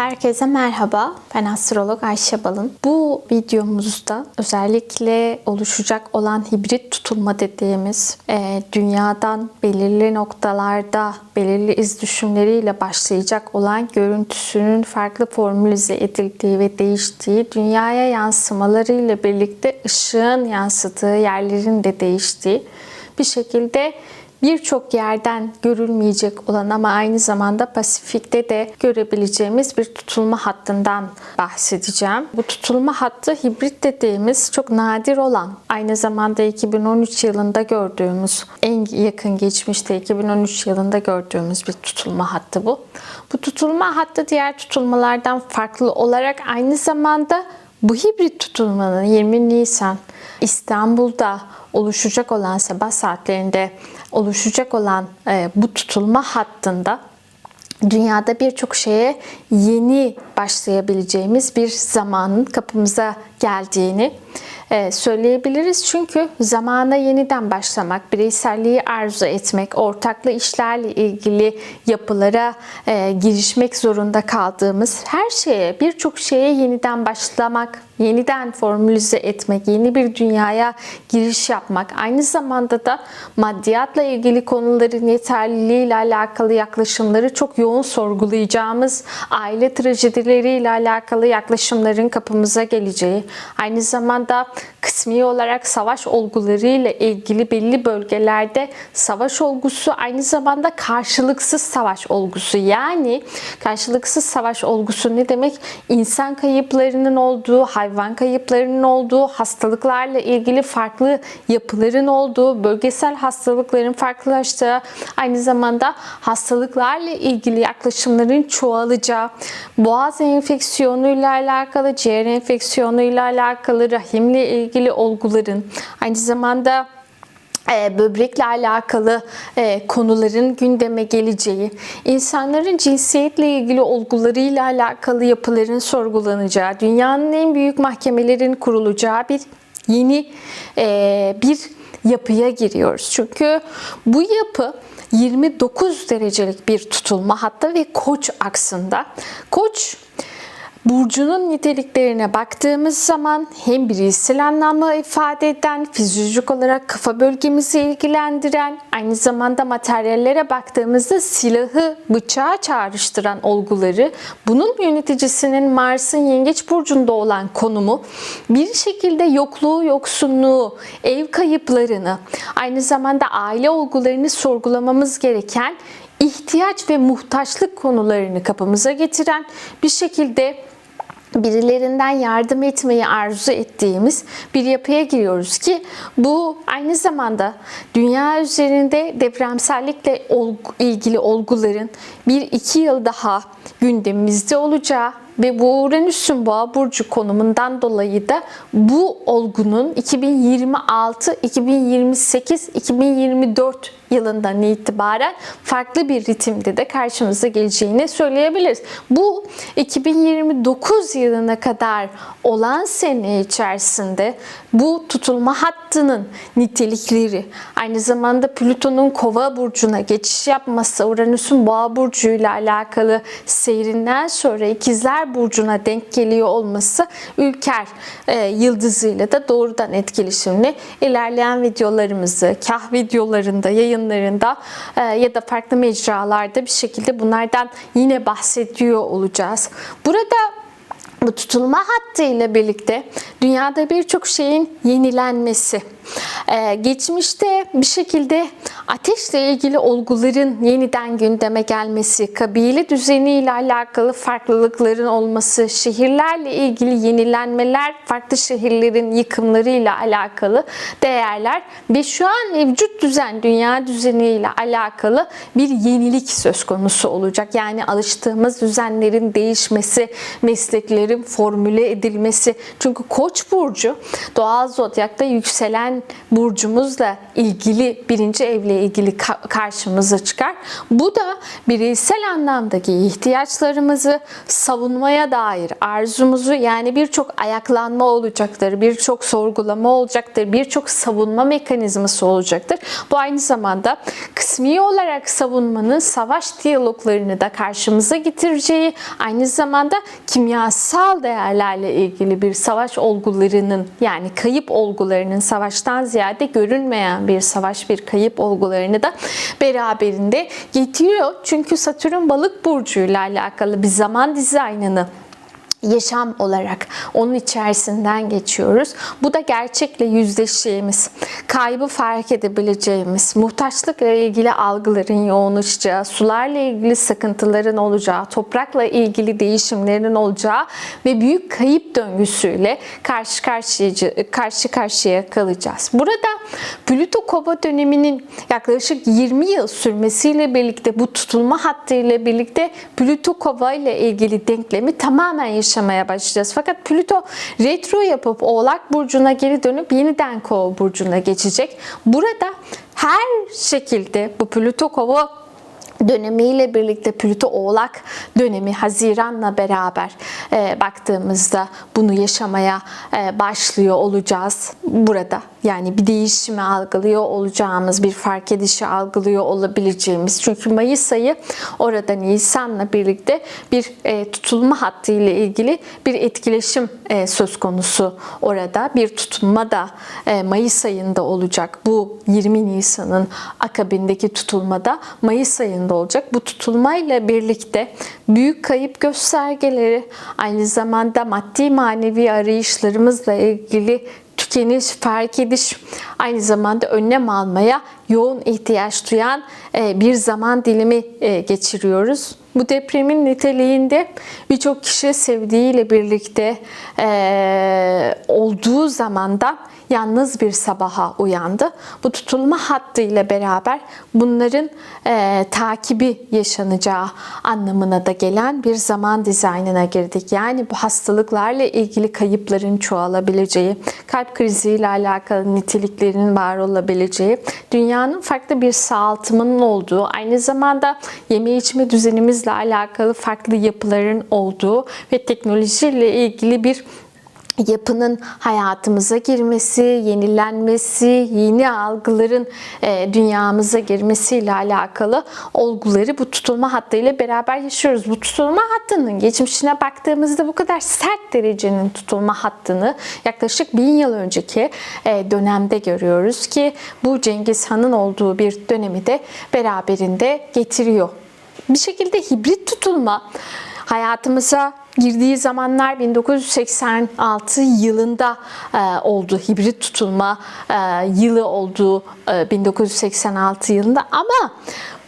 Herkese merhaba. Ben astrolog Ayşe Balın. Bu videomuzda özellikle oluşacak olan hibrit tutulma dediğimiz e, dünyadan belirli noktalarda belirli iz düşümleriyle başlayacak olan görüntüsünün farklı formülize edildiği ve değiştiği dünyaya yansımalarıyla birlikte ışığın yansıdığı yerlerin de değiştiği bir şekilde birçok yerden görülmeyecek olan ama aynı zamanda Pasifik'te de görebileceğimiz bir tutulma hattından bahsedeceğim. Bu tutulma hattı hibrit dediğimiz çok nadir olan, aynı zamanda 2013 yılında gördüğümüz, en yakın geçmişte 2013 yılında gördüğümüz bir tutulma hattı bu. Bu tutulma hattı diğer tutulmalardan farklı olarak aynı zamanda bu hibrit tutulmanın 20 Nisan İstanbul'da oluşacak olan sabah saatlerinde oluşacak olan e, bu tutulma hattında dünyada birçok şeye yeni başlayabileceğimiz bir zamanın kapımıza geldiğini e, söyleyebiliriz. Çünkü zamana yeniden başlamak, bireyselliği arzu etmek, ortaklı işlerle ilgili yapılara e, girişmek zorunda kaldığımız her şeye, birçok şeye yeniden başlamak, yeniden formülize etmek, yeni bir dünyaya giriş yapmak, aynı zamanda da maddiyatla ilgili konuların yeterliliği ile alakalı yaklaşımları çok yoğun sorgulayacağımız, aile trajedileriyle alakalı yaklaşımların kapımıza geleceği, aynı zamanda kısmi olarak savaş olgularıyla ilgili belli bölgelerde savaş olgusu aynı zamanda karşılıksız savaş olgusu. Yani karşılıksız savaş olgusu ne demek? İnsan kayıplarının olduğu, hayvan kayıplarının olduğu, hastalıklarla ilgili farklı yapıların olduğu, bölgesel hastalıkların farklılaştığı, aynı zamanda hastalıklarla ilgili yaklaşımların çoğalacağı, boğaz enfeksiyonuyla alakalı, ciğer enfeksiyonuyla alakalı, rahimle ilgili olguların, aynı zamanda böbrekle alakalı e, konuların gündeme geleceği, insanların cinsiyetle ilgili olgularıyla alakalı yapıların sorgulanacağı, dünyanın en büyük mahkemelerin kurulacağı bir yeni e, bir yapıya giriyoruz. Çünkü bu yapı 29 derecelik bir tutulma hatta ve koç aksında. Koç Burcunun niteliklerine baktığımız zaman hem bireysel anlamı ifade eden, fizyolojik olarak kafa bölgemizi ilgilendiren, aynı zamanda materyallere baktığımızda silahı, bıçağı çağrıştıran olguları, bunun yöneticisinin Mars'ın Yengeç Burcu'nda olan konumu, bir şekilde yokluğu, yoksunluğu, ev kayıplarını, aynı zamanda aile olgularını sorgulamamız gereken ihtiyaç ve muhtaçlık konularını kapımıza getiren bir şekilde birilerinden yardım etmeyi arzu ettiğimiz bir yapıya giriyoruz ki bu aynı zamanda dünya üzerinde depremsellikle ilgili olguların bir iki yıl daha gündemimizde olacağı ve bu Uranüs'ün boğa burcu konumundan dolayı da bu olgunun 2026, 2028, 2024 yılından itibaren farklı bir ritimde de karşımıza geleceğini söyleyebiliriz. Bu 2029 yılına kadar olan sene içerisinde bu tutulma hattının nitelikleri, aynı zamanda Plüton'un kova burcuna geçiş yapması, Uranüs'ün boğa burcuyla alakalı seyrinden sonra ikizler burcuna denk geliyor olması Ülker e, yıldızıyla da doğrudan etkileşimli. İlerleyen videolarımızı, kah videolarında, yayınlarında e, ya da farklı mecralarda bir şekilde bunlardan yine bahsediyor olacağız. Burada bu tutulma hattı ile birlikte dünyada birçok şeyin yenilenmesi, ee, geçmişte bir şekilde ateşle ilgili olguların yeniden gündeme gelmesi, kabile düzeniyle alakalı farklılıkların olması, şehirlerle ilgili yenilenmeler, farklı şehirlerin yıkımlarıyla alakalı değerler ve şu an mevcut düzen, dünya düzeniyle alakalı bir yenilik söz konusu olacak. Yani alıştığımız düzenlerin değişmesi, mesleklerin formüle edilmesi. Çünkü Koç burcu doğal zodyakta yükselen burcumuzla ilgili birinci evle ilgili karşımıza çıkar. Bu da bireysel anlamdaki ihtiyaçlarımızı savunmaya dair arzumuzu yani birçok ayaklanma olacaktır, birçok sorgulama olacaktır, birçok savunma mekanizması olacaktır. Bu aynı zamanda kısmi olarak savunmanın savaş diyaloglarını da karşımıza getireceği, aynı zamanda kimyasal değerlerle ilgili bir savaş olgularının yani kayıp olgularının savaştan ziyade görünmeyen bir savaş, bir kayıp olgularını da beraberinde getiriyor. Çünkü Satürn balık burcuyla alakalı bir zaman dizaynını yaşam olarak onun içerisinden geçiyoruz. Bu da gerçekle yüzleşeceğimiz, kaybı fark edebileceğimiz, muhtaçlıkla ilgili algıların yoğunlaşacağı, sularla ilgili sıkıntıların olacağı, toprakla ilgili değişimlerin olacağı ve büyük kayıp döngüsüyle karşı karşıya karşı karşıya kalacağız. Burada Plüto Kova döneminin yaklaşık 20 yıl sürmesiyle birlikte bu tutulma hattı ile birlikte Plüto Kova ile ilgili denklemi tamamen yaşamaya başlayacağız. Fakat Plüto retro yapıp Oğlak burcuna geri dönüp yeniden Kova burcuna geçecek. Burada her şekilde bu Plüto Kova dönemiyle birlikte Plüto Oğlak dönemi Haziran'la beraber e, baktığımızda bunu yaşamaya e, başlıyor olacağız burada. Yani bir değişimi algılıyor olacağımız, bir fark edişi algılıyor olabileceğimiz. Çünkü Mayıs ayı orada Nisan'la birlikte bir e, tutulma hattı ile ilgili bir etkileşim e, söz konusu orada. Bir tutulma da e, Mayıs ayında olacak. Bu 20 Nisan'ın akabindeki tutulmada Mayıs ayında olacak. Bu tutulmayla birlikte büyük kayıp göstergeleri aynı zamanda maddi manevi arayışlarımızla ilgili tükeniş, fark ediş, aynı zamanda önlem almaya yoğun ihtiyaç duyan e, bir zaman dilimi e, geçiriyoruz. Bu depremin niteliğinde birçok kişi sevdiğiyle birlikte e, olduğu zamanda yalnız bir sabaha uyandı. Bu tutulma hattı ile beraber bunların e, takibi yaşanacağı anlamına da gelen bir zaman dizaynına girdik. Yani bu hastalıklarla ilgili kayıpların çoğalabileceği, kalp kriziyle alakalı niteliklerin var olabileceği, dünyanın farklı bir sağaltımının olduğu, aynı zamanda yeme içme düzenimizle alakalı farklı yapıların olduğu ve teknolojiyle ilgili bir yapının hayatımıza girmesi, yenilenmesi, yeni algıların e, dünyamıza girmesiyle alakalı olguları bu tutulma hattıyla beraber yaşıyoruz. Bu tutulma hattının geçmişine baktığımızda bu kadar sert derecenin tutulma hattını yaklaşık bin yıl önceki e, dönemde görüyoruz ki bu Cengiz Han'ın olduğu bir dönemi de beraberinde getiriyor. Bir şekilde hibrit tutulma hayatımıza girdiği zamanlar 1986 yılında e, oldu. Hibrit tutulma e, yılı oldu e, 1986 yılında ama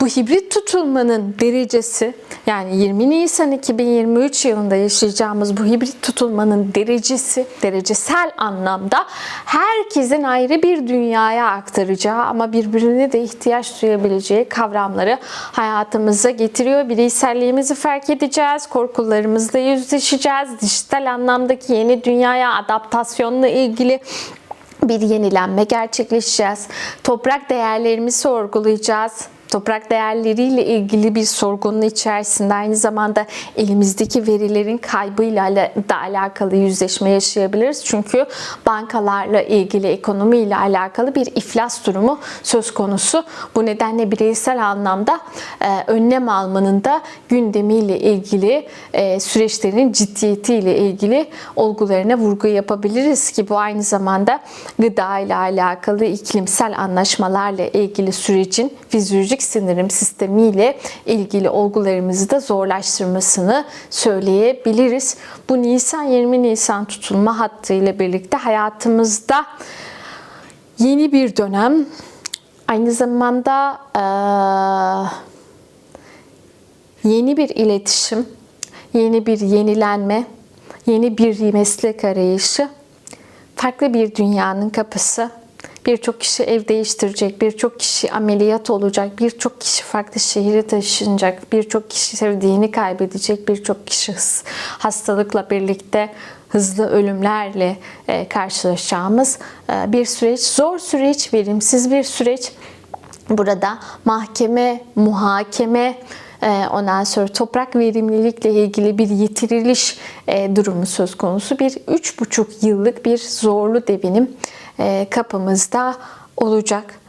bu hibrit tutulmanın derecesi yani 20 Nisan 2023 yılında yaşayacağımız bu hibrit tutulmanın derecesi derecesel anlamda herkesin ayrı bir dünyaya aktaracağı ama birbirine de ihtiyaç duyabileceği kavramları hayatımıza getiriyor. Bireyselliğimizi fark edeceğiz, korkularımızla yüzleşeceğiz. Dijital anlamdaki yeni dünyaya adaptasyonla ilgili bir yenilenme gerçekleşeceğiz. Toprak değerlerimizi sorgulayacağız toprak değerleriyle ilgili bir sorgunun içerisinde aynı zamanda elimizdeki verilerin kaybıyla da alakalı yüzleşme yaşayabiliriz. Çünkü bankalarla ilgili ekonomiyle alakalı bir iflas durumu söz konusu. Bu nedenle bireysel anlamda e, önlem almanın da gündemiyle ilgili e, süreçlerin ciddiyetiyle ilgili olgularına vurgu yapabiliriz ki bu aynı zamanda gıda ile alakalı iklimsel anlaşmalarla ilgili sürecin fizyolojik sindirim sistemiyle ilgili olgularımızı da zorlaştırmasını söyleyebiliriz. Bu Nisan 20 Nisan tutulma hattı ile birlikte hayatımızda yeni bir dönem aynı zamanda yeni bir iletişim, yeni bir yenilenme, yeni bir meslek arayışı, farklı bir dünyanın kapısı Birçok kişi ev değiştirecek, birçok kişi ameliyat olacak, birçok kişi farklı şehire taşınacak, birçok kişi sevdiğini kaybedecek, birçok kişi hastalıkla birlikte hızlı ölümlerle e, karşılaşacağımız e, bir süreç. Zor süreç, verimsiz bir süreç. Burada mahkeme, muhakeme, ondan sonra toprak verimlilikle ilgili bir yitiriliş durumu söz konusu. Bir üç buçuk yıllık bir zorlu devinim e, kapımızda olacak.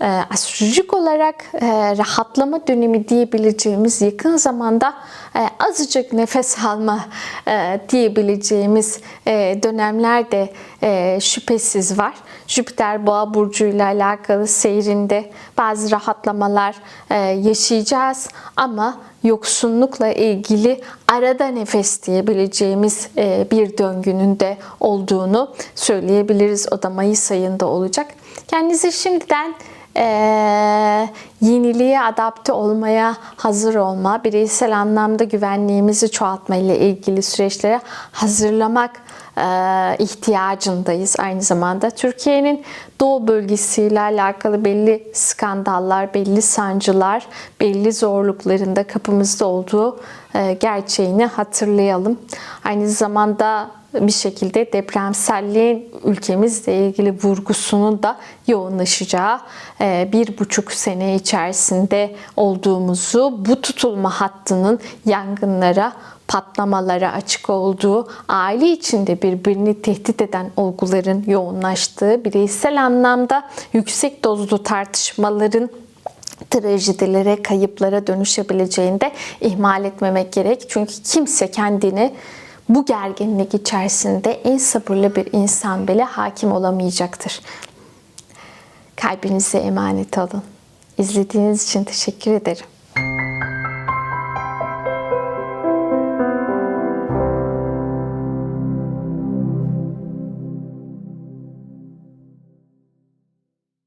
E, astrolojik olarak e, rahatlama dönemi diyebileceğimiz yakın zamanda e, azıcık nefes alma e, diyebileceğimiz dönemler de şüphesiz var. Jüpiter Boğa burcu ile alakalı seyrinde bazı rahatlamalar yaşayacağız ama yoksunlukla ilgili arada nefes diyebileceğimiz bir döngünün de olduğunu söyleyebiliriz. O da Mayıs ayında olacak. Kendinizi şimdiden e, yeniliğe adapte olmaya hazır olma, bireysel anlamda güvenliğimizi çoğaltma ile ilgili süreçlere hazırlamak e, ihtiyacındayız aynı zamanda. Türkiye'nin doğu bölgesiyle alakalı belli skandallar, belli sancılar, belli zorlukların da kapımızda olduğu e, gerçeğini hatırlayalım. Aynı zamanda bir şekilde depremselliğin ülkemizle ilgili vurgusunun da yoğunlaşacağı e, bir buçuk sene içerisinde olduğumuzu, bu tutulma hattının yangınlara, patlamalara açık olduğu, aile içinde birbirini tehdit eden olguların yoğunlaştığı, bireysel anlamda yüksek dozlu tartışmaların trajedilere, kayıplara dönüşebileceğini de ihmal etmemek gerek. Çünkü kimse kendini bu gerginlik içerisinde en sabırlı bir insan bile hakim olamayacaktır. Kalbinize emanet olun. İzlediğiniz için teşekkür ederim.